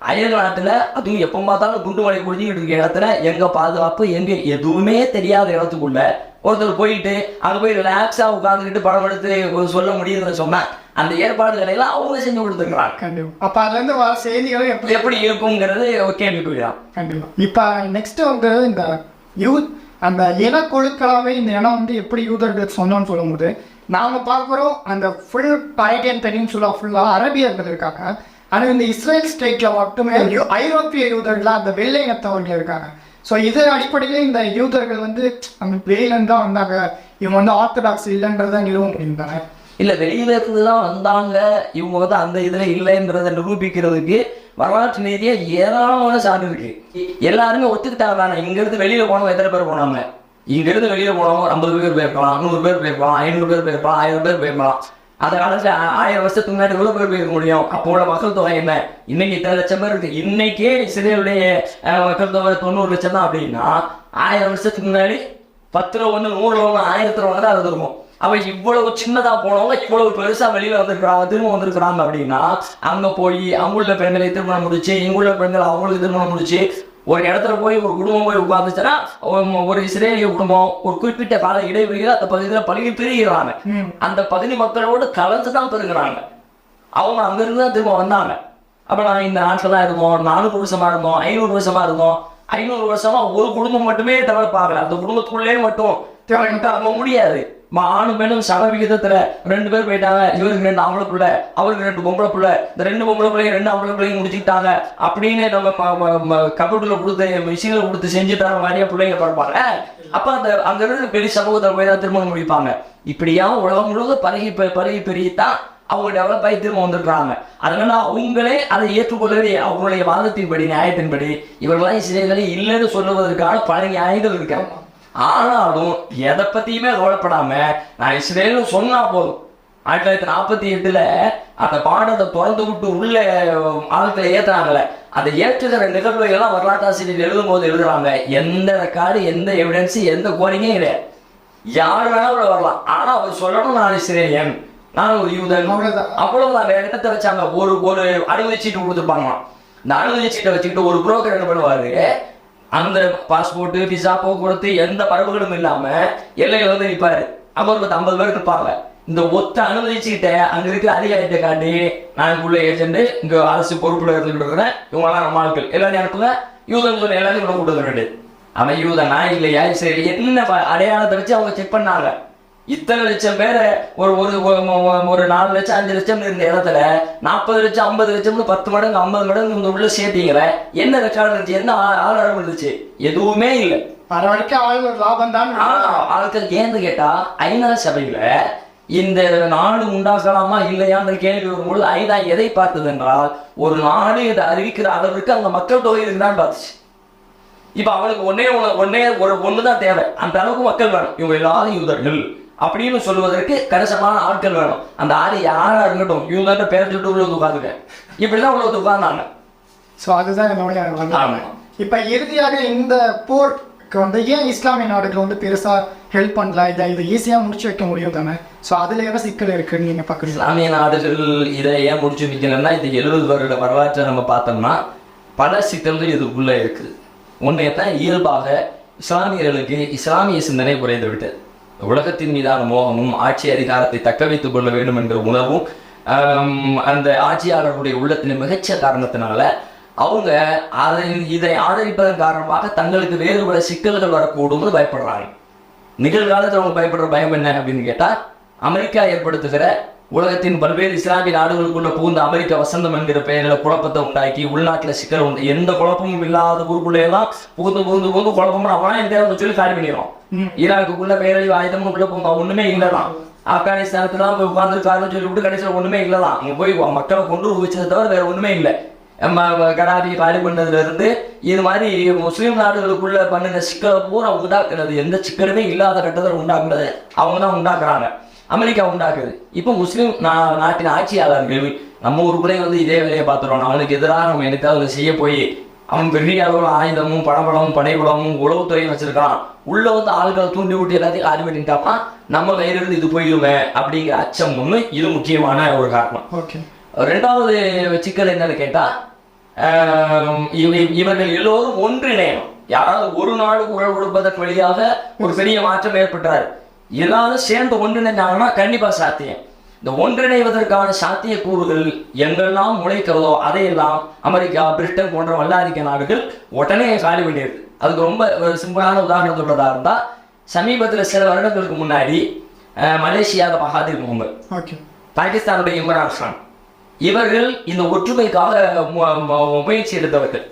அயல் நாட்டுல அதுவும் எப்ப பார்த்தாலும் குண்டு மலை குடிஞ்சிக்கிட்டு இருக்க இடத்துல எங்க பாதுகாப்பு எங்க எதுவுமே தெரியாத இடத்துக்குள்ள ஒருத்தர் போயிட்டு அங்க போய் ரிலாக்ஸா உட்காந்துக்கிட்டு படம் எடுத்து சொல்ல முடியுதுன்னு சொன்னா அந்த ஏற்பாடுகளை எல்லாம் அவங்க செஞ்சு கொடுத்துருக்காங்க கண்டிப்பா. அப்ப அதுல இருந்து வர செய்திகளும் எப்படி எப்படி இருக்குங்கிறது கேள்விக்குறிதான். கண்டிப்பா. இப்ப நெக்ஸ்ட் வந்து இந்த யூத் அந்த இனக்குழுக்களாவே இந்த இனம் வந்து எப்படி யூதர்கள் சொன்னோம்னு சொல்லும்போது நாம பார்க்குறோம் அந்த ஃபுல் பைட்டியன் பெனின்சுலா ஃபுல்லா அரபியர்கள் இருக்காங்க. ஆனா இந்த இஸ்ரேல் ஸ்டேட்ல மட்டுமே ஐரோப்பிய யூதர்கள் அந்த வெள்ளை இனத்தவர்கள் இருக்காங்க. ஸோ இது அடிப்படையில் இந்த யூதர்கள் வந்து அந்த வெளியிலேருந்து தான் வந்தாங்க. இவங்க வந்து ஆர்த்தடாக்ஸ் இல்லைன்றதை நிறுவ முடிந்தாங்க இல்லை வெளியில இருந்து தான் வந்தாங்க. இவங்க வந்து அந்த இதில் இல்லைன்றதை நிரூபிக்கிறதுக்கு வரலாற்று ரீதியா ஏராளமான சான்று இருக்கு. எல்லாருமே ஒத்துக்கிட்டாங்க தானே. இங்கேருந்து வெளியில் போனவங்க எத்தனை பேர் போனாங்க? இங்கேருந்து வெளியில் போனவங்க ஐம்பது பேர் போயிருக்கலாம் நூறு பேர் போயிருக்கலாம் ஐநூறு பேர் போயிருக்கலாம் ஆயிரம் பேர் போயிருக்கலாம். அந்த காலத்துல ஆயிரம் வருஷத்துக்கு முன்னாடி எவ்வளவு பேர் போயிருக்க முடியும். அப்போ உள்ள மக்கள் தொகை என்ன? இன்னைக்கு இத்தனை லட்சம் பேர் இருக்கு. இன்னைக்கே இஸ்ரேலுடைய மக்கள் தொகை தொண்ணூறு லட்சம் தான் அப்படின்னா ஆயிரம் வருஷத்துக்கு முன்னாடி பத்து ரூபா ஒண்ணு நூறு ரூபா ஆயிரத்து ரூபா தான் இருக்கும் அவ இவ்வளவு சின்னதா போனவங்க இவ்வளவு பெருசா வெளியில வந்திருக்கிறாங்க திரும்ப வந்திருக்கிறாங்க அப்படின்னா அங்க போய் அவங்களோட பெண்களை திருமணம் முடிச்சு இங்குள்ள பெண்கள் அவங்களுக்கு திருமணம் முடிச்சு ஒரு இடத்துல போய் ஒரு குடும்பம் போய் உட்கார்ந்துச்சுன்னா ஒரு- இஸ்ரேலிய குடும்பம் ஒரு குறிப்பிட்ட கால இடைவெளியில் அந்த பகுதியில் பழகி பெருகிறாங்க. அந்த பகுதி மக்களோடு கலந்து தான் பெருகிறாங்க. அவங்க அங்கிருந்து தான் திரும்ப வந்தாங்க. அப்ப நான் இந்த நாட்டில் தான் இருந்தோம் நானூறு வருஷமா இருந்தோம் ஐநூறு வருஷமா இருந்தோம் ஐநூறு வருஷமா ஒரு குடும்பம் மட்டுமே டெவலப் ஆகல அந்த குடும்பத்துக்குள்ளே மட்டும் முடியாது. ஆணும் பெண்ணும் சம விகிதத்துல ரெண்டு பேர் போயிட்டாங்க. இவருக்கு ரெண்டு ஆம்பளை பிள்ளை அவருக்கு ரெண்டு பொம்பளை பிள்ளை. இந்த ரெண்டு பொம்பளை பிள்ளைங்க ரெண்டு ஆம்பளை பிள்ளைங்க முடிச்சுக்கிட்டாங்க. அப்படின்னு நம்ம கம்ப்யூட்டர்ல கொடுத்து மிஷினில் கொடுத்து செஞ்சுட்டாங்க நிறைய பிள்ளைங்க பார்ப்பாங்க அப்ப அந்த அங்க இருந்து பெரிய சமூகத்தை போய் தான் திருமணம் முடிப்பாங்க. இப்படியா உலகம் முழுவதும் பருகி பருகி பரகி பெருகித்தான் அவங்க டெவலப் ஆகி திரும்ப வந்திருக்கிறாங்க. அதனால அவங்களே அதை ஏற்றுக்கொள்ளவே அவங்களுடைய வாதத்தின்படி நியாயத்தின்படி இவர்களாம் சிலைகளே இல்லைன்னு சொல்லுவதற்கான பல நியாயங்கள் இருக்காங்க ஆனாலும் எதை பத்தியுமே கவலைப்படாம நான் இஸ்ரேல்னு சொன்னா போதும். ஆயிரத்தி தொள்ளாயிரத்தி நாற்பத்தி எட்டுல அந்த பாடத்தை திறந்து விட்டு உள்ள ஆட்களை ஏத்துறாங்கல்ல அந்த ஏற்றுகிற நிகழ்வுகள் எல்லாம் வரலாற்றாசிரியர் எழுதும் போது எழுதுறாங்க. எந்த ரெக்கார்டு எந்த எவிடன்ஸ் எந்த கோரிக்கையும் கிடையாது. யார் வேணாலும் வரலாம். ஆனா அவர் சொல்லணும் நான் இஸ்ரேலியன் நான் ஒரு யூதன். அவ்வளவுதான். வேற இடத்த வச்சாங்க? ஒரு ஒரு அனுமதி சீட்டு கொடுத்துருப்பாங்களாம். இந்த அனுமதி சீட்டை வச்சுக்கிட்டு ஒரு புரோக்கர் என்ன பண்ணுவாரு? அந்த பாஸ்போர்ட் விசா போக்குவரத்து எந்த பரவுகளும் இல்லாம எல்லையில வந்து நிற்பாரு ஐம்பது பத்து ஐம்பது பேர் இருப்பாங்க. இந்த ஒத்த அனுமதிச்சுக்கிட்ட அங்க இருக்கிற அதிகாரிகிட்ட காட்டி நான் உள்ள ஏஜென்ட் இங்க அரசு பொறுப்புல இருந்துட்டு இருக்கிறேன் இவங்களாம் நம்ம ஆட்கள். எல்லாரும் அனுப்புங்க. யூதன் எல்லாத்தையும் கூட கூட்டு வேண்டியது அவன் யூதனா இல்லையா? சரி என்ன ப- அடையாளத்தை வச்சு அவங்க செக் பண்ணாங்க. இத்தனை லட்சம் பேரை ஒரு ஒரு நாலு லட்சம் அஞ்சு லட்சம் இருந்த இடத்துல நாற்பது லட்சம் ஐம்பது லட்சம்னு பத்து மடங்கு ஐம்பது மடங்கு இந்த உள்ள சேர்த்தீங்கள என்ன ரெக்கார்டு இருந்துச்சு? என்ன ஆதாரம் இருந்துச்சு? எதுவுமே இல்லை. வர வரைக்கும் ஆளுநர் லாபம் தான். ஆட்கள் ஏன்னு கேட்டா ஐநா சபையில இந்த நாடு உண்டாக்கலாமா இல்லையான்ற கேள்வி வரும்பொழுது ஐநா எதை பார்த்தது என்றால் ஒரு நாடு இதை அறிவிக்கிற அளவிற்கு அங்க மக்கள் தொகை இருக்குதான் பார்த்துச்சு. இப்ப அவளுக்கு ஒன்னே ஒண்ணு ஒன்னே ஒரு ஒண்ணுதான் தேவை. அந்த அளவுக்கு மக்கள் வேணும். இவங்க எல்லாரும் யூதர்கள். அப்படின்னு சொல்லுவதற்கு கணிசமான ஆட்கள் வேணும். அந்த ஆறு யாரா இருக்கட்டும் யூதர்ன்ற பேர் சொல்லிட்டு உள்ள உட்காந்துக்க இப்படிதான் உள்ள உட்கார்ந்தாங்க. ஸோ அதுதான் என்னுடைய. இப்போ இறுதியாக இந்த போருக்கு வந்து ஏன் இஸ்லாமிய நாடுகள் வந்து பெருசா ஹெல்ப் பண்ணல? இதை இது ஈஸியாக முடிச்சு வைக்க முடியும் தானே? ஸோ அதுல என்ன சிக்கல் இருக்குன்னு நீங்க பார்க்குறீங்களா இஸ்லாமிய நாடுகள் இதை ஏன் முடிச்சு வைக்கலன்னா இந்த எழுபது வருட வரலாற்றை நம்ம பார்த்தோம்னா பல சிக்கல்கள் இதுக்குள்ள இருக்குது ஒன்றையத்தான் இயல்பாக இஸ்லாமியர்களுக்கு இஸ்லாமிய சிந்தனை குறைந்து விட்டது உலகத்தின் மீதான மோகமும் ஆட்சி அதிகாரத்தை தக்க வைத்துக் கொள்ள வேண்டும் என்ற உணவும் அந்த ஆட்சியாளர்களுடைய உள்ளத்தின் மிகச்ச காரணத்தினால அவங்க அதை இதை ஆதரிப்பதன் காரணமாக தங்களுக்கு வேறு பல சிக்கல்கள் வரக்கூடும்னு பயப்படுறாங்க. நிகழ்காலத்தில் அவங்க பயப்படுற பயம் என்ன அப்படின்னு கேட்டால் அமெரிக்கா ஏற்படுத்துகிற உலகத்தின் பல்வேறு இஸ்லாமிய நாடுகளுக்குள்ள புகுந்த அமெரிக்க வசந்தம் என்கிற பெயரில் குழப்பத்தை உண்டாக்கி உள்நாட்டில் சிக்கல் உண்டு. எந்த குழப்பமும் இல்லாத ஊருக்குள்ள எல்லாம் புகுந்து புகுந்து புகுந்து குழப்பம் அவனா இந்த சொல்லி காலி பண்ணிடும் ஈராக்குக்குள்ள பேரழிவு ஆயுதமும் உள்ள போங்க ஒண்ணுமே இல்லதான். ஆப்கானிஸ்தானத்துல தான் போய் உட்காந்துருக்காருன்னு சொல்லி விட்டு கடைசியில் ஒண்ணுமே இல்லதான். அங்க போய் மக்களை கொண்டு வச்சதை தவிர வேற ஒண்ணுமே இல்லை. கடாபி காலி பண்ணதுல இருந்து இது மாதிரி முஸ்லீம் நாடுகளுக்குள்ள பண்ணுங்க சிக்கலை பூரா உண்டாக்குறது எந்த சிக்கலுமே இல்லாத கட்டத்தில் உண்டாக்குறது. அவங்க தான் உண்டாக்குறாங்க. அமெரிக்கா உண்டாக்குது. இப்போ முஸ்லீம் நா- நாட்டின் ஆட்சியாளர்கள் நம்ம ஊருக்குள்ளே வந்து இதே வேலையை பார்த்துருவோம் அவனுக்கு எதிராக நம்ம எனக்காவது செய்ய போய் அவன் பெரிய அளவில் ஆயுதமும் படபலமும் படைபலமும் உளவுத்துறையும் வச்சிருக்கான். உள்ள வந்து ஆள்களை தூண்டி விட்டு எல்லாத்தையும் காலி பண்ணிட்டாப்பா நம்ம வயிறு இது போயிடுமே அப்படிங்கிற அச்சம் ஒன்று இது முக்கியமான ஒரு காரணம். ஓகே. ரெண்டாவது சிக்கல் என்னன்னு கேட்டா இவர்கள் எல்லோரும் ஒன்றிணையணும். யாராவது ஒரு நாடு குரல் கொடுப்பதன் வழியாக ஒரு பெரிய மாற்றம் ஏற்பட்டார் எல்லாரும் சேர்ந்து ஒன்றிணைந்தாங்கன்னா கண்டிப்பா சாத்தியம். இந்த ஒன்றிணைவதற்கான சாத்தியக்கூறுகள் எங்கெல்லாம் முளைக்கிறதோ அதையெல்லாம் அமெரிக்கா பிரிட்டன் போன்ற வல்லாதிக்க நாடுகள் உடனே காலி பண்ணிடுது. அதுக்கு ரொம்ப ஒரு சிம்பிளான உதாரணம் சொல்றதா இருந்தா சமீபத்துல சில வருடங்களுக்கு முன்னாடி அஹ், மலேசியாவில் மகாதீர் முகமது ஓகே. பாகிஸ்தானுடைய இம்ரான் கான் இவர்கள் இந்த ஒற்றுமைக்காக முயற்சி எடுத்தவர்கள்.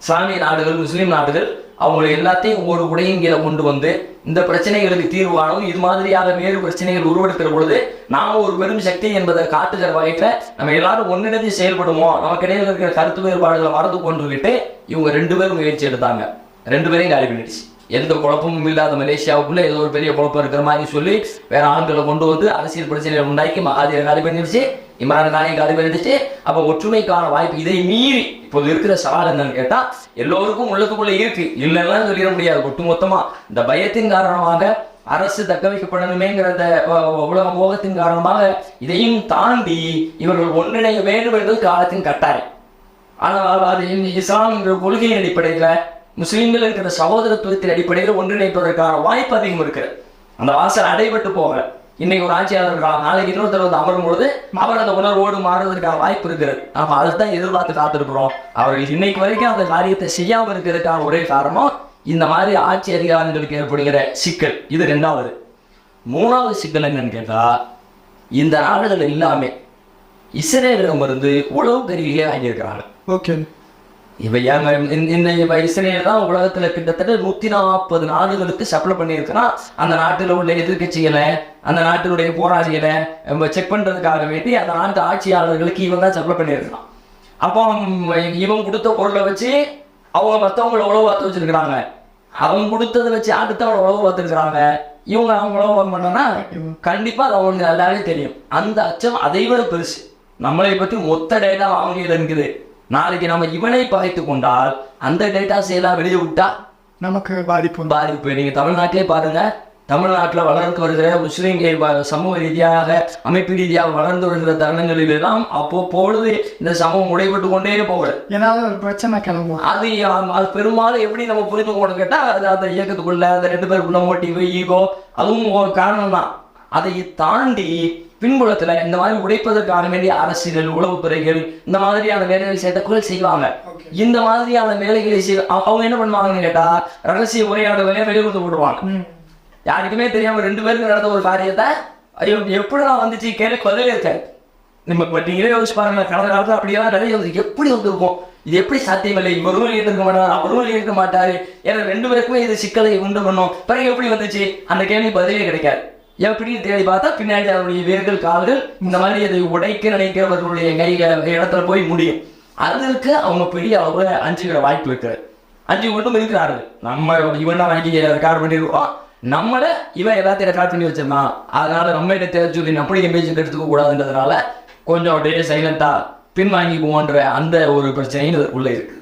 இஸ்லாமிய நாடுகள் முஸ்லீம் நாடுகள் அவங்களை எல்லாத்தையும் ஒரு உடையும் கீழே கொண்டு வந்து இந்த பிரச்சனைகளுக்கு தீர்வு இது மாதிரியாக வேறு பிரச்சனைகள் உருவெடுக்கிற பொழுது நாம ஒரு பெரும் சக்தி என்பதை காட்டுகிற வகையில நம்ம எல்லாரும் ஒன்றிணைந்து செயல்படுவோம். நமக்கு இடையில இருக்கிற கருத்து வேறுபாடுகளை மறந்து கொண்டு விட்டு இவங்க ரெண்டு பேரும் முயற்சி எடுத்தாங்க. ரெண்டு பேரையும் காலி பண்ணிடுச்சு. எந்த குழப்பமும் இல்லாத மலேசியாவுக்குள்ள ஏதோ ஒரு பெரிய குழப்பம் இருக்கிற மாதிரி சொல்லி வேற ஆண்களை கொண்டு வந்து அரசியல் பிரச்சனைகளை உண்டாக்கி மகாதீரை காலி பண்ணிடுச்சு. இம்மான காரியம் காலி பண்ணிடுச்சு அப்ப ஒற்றுமைக்கான வாய்ப்பு இதை மீறி இப்போது இருக்கிற சவால் என்னன்னு கேட்டா எல்லோருக்கும் உள்ளத்துக்குள்ள இருக்கு. இல்லைன்னா சொல்லிட முடியாது. ஒட்டுமொத்தமா இந்த பயத்தின் காரணமாக அரசு தக்க வைக்கப்படணுமேங்கிற உலக மோகத்தின் காரணமாக இதையும் தாண்டி இவர்கள் ஒன்றிணைய வேண்டும் என்பது காலத்தின் கட்டாயம். ஆனால் அது இந்த இஸ்லாம் என்ற கொள்கையின் அடிப்படையில் முஸ்லீம்கள் இருக்கிற சகோதரத்துவத்தின் அடிப்படையில் ஒன்றிணைப்பதற்கான வாய்ப்பு அதிகம் இருக்கிறது. அந்த வாசல் அடைபட்டு போக இன்னைக்கு ஒரு ஆட்சியாளர் இருக்கலாம் நாளைக்கு இன்னொருத்தர் வந்து அமரும் பொழுது அவர் அந்த உணர்வோடு மாறுவதற்கான வாய்ப்பு இருக்கிறது நாம அதுதான் எதிர்பார்த்து காத்திருக்கிறோம். அவர்கள் இன்னைக்கு வரைக்கும் அந்த காரியத்தை செய்யாமல் இருக்கிறதுக்கான ஒரே காரணம் இந்த மாதிரி ஆட்சி அதிகாரங்களுக்கு ஏற்படுகிற சிக்கல். இது ரெண்டாவது. மூணாவது சிக்கல் என்னன்னு கேட்டா இந்த நாடுகள் எல்லாமே இஸ்ரேலிடமிருந்து உளவு கருவியே வாங்கியிருக்கிறாங்க. ஓகே இவ இவ இஸ்ரேல் தான் உலகத்துல கிட்டத்தட்ட நூத்தி நாற்பது நாடுகளுக்கு சப்ளை பண்ணியிருக்கிறான் அந்த நாட்டில் உள்ள எதிர்க்கட்சிகளை அந்த நாட்டினுடைய போராளிகளை செக் பண்றதுக்காக வேண்டி அந்த நாட்டு ஆட்சியாளர்களுக்கு இவன் தான் சப்ளை பண்ணியிருக்கிறான். அப்போ இவன் இவன் கொடுத்த பொருளை வச்சு அவங்க மற்றவங்களை உழவு பார்த்து வச்சிருக்கிறாங்க. அவங்க கொடுத்ததை வச்சு அடுத்தவங்க உழவு பார்த்துருக்குறாங்க. இவங்க அவங்கள உழவு பண்ணோன்னா கண்டிப்பா அது அவங்களுக்கு எல்லாரையும் தெரியும். அந்த அச்சம் அதை விட பெருசு. நம்மளை பத்தி மொத்த டேட்டா அவங்ககிட்ட இருக்குது நாளைக்கு நம்ம இவனை பாய்த்து கொண்டால் அந்த டேட்டாஸ் எல்லாம் வெளியே விட்டா நமக்கு பாதிப்பு பாதிப்பு. நீங்க தமிழ்நாட்டிலே பாருங்க. தமிழ்நாட்டில் வளர்ந்து வருகிற முஸ்லீம்கள் சமூக ரீதியாக அமைப்பு ரீதியாக வளர்ந்து வருகிற தருணங்களிலெல்லாம் அப்பப்பொழுது இந்த சமூகம் உடைபட்டு கொண்டே போகுது ஏதாவது ஒரு பிரச்சனை கிளம்பும். அது அது பெரும்பாலும் எப்படி நம்ம புரிந்து கொண்டு கேட்டால் அது அந்த இயக்கத்துக்குள்ள அந்த ரெண்டு பேருக்குள்ள மோட்டிவ் ஈகோ அதுவும் ஒரு காரணம் தான் அதை தாண்டி பின்புலத்துல இந்த மாதிரி உடைப்பதற்கான வேண்டிய அரசியல் உளவுத்துறைகள் இந்த மாதிரியான வேலைகளை செய்யறதுக்குள்ள செய்வாங்க. இந்த மாதிரியான வேலைகளை செய்ய அவ- அவங்க என்ன பண்ணுவாங்கன்னு கேட்டா ரகசிய உரையாடலை வெளியிட்டு விடுவாங்க யாருக்குமே தெரியாம ரெண்டு பேருக்கு நடந்த ஒரு காரியத்தை ஐயோ எப்படி நான் வந்துச்சு கேள்வி பதிலே இருக்காது நம்ம இப்போ நீங்களே யோசிச்சு பாருங்க கடந்த காலத்தில் அப்படியெல்லாம் நிறைய எப்படி வந்திருக்கும்? இது எப்படி சாத்தியமில்லை இவரும் இருக்க மாட்டார்? அவரும் இருக்க மாட்டாரு? ஏன்னா ரெண்டு பேருக்குமே இது சிக்கலை உண்டு பண்ணும். பிறகு எப்படி வந்துச்சு? அந்த கேள்வி பதிலே கிடைக்காது. எப்படி தேடி பார்த்தா பின்னாடி அவருடைய வேர்கள் கால்கள் இந்த மாதிரி அதை உடைக்க நினைக்கிறவர்களுடைய கை இடத்துல போய் முடியும். அதற்கு அவங்க பெரிய அளவுல அஞ்சுகிற வாய்ப்பு இருக்கிறது. அஞ்சு கொண்டும் இருக்கிறார்கள். நம்ம இவன் தான் வாங்கி ரெக்கார்ட் பண்ணிருக்கோம் நம்மள இவன் எல்லாத்தையும் ரெக்கார்ட் பண்ணி வச்சிருந்தான். அதனால நம்ம என்ன தேர்ச்சி சொல்லி அப்படி இமேஜ் எடுத்துக்க கூடாதுன்றதுனால கொஞ்சம் அப்படியே சைலண்டா பின் வாங்கிக்குவோன்ற அந்த ஒரு பிரச்சனையும் உள்ள இருக்கு.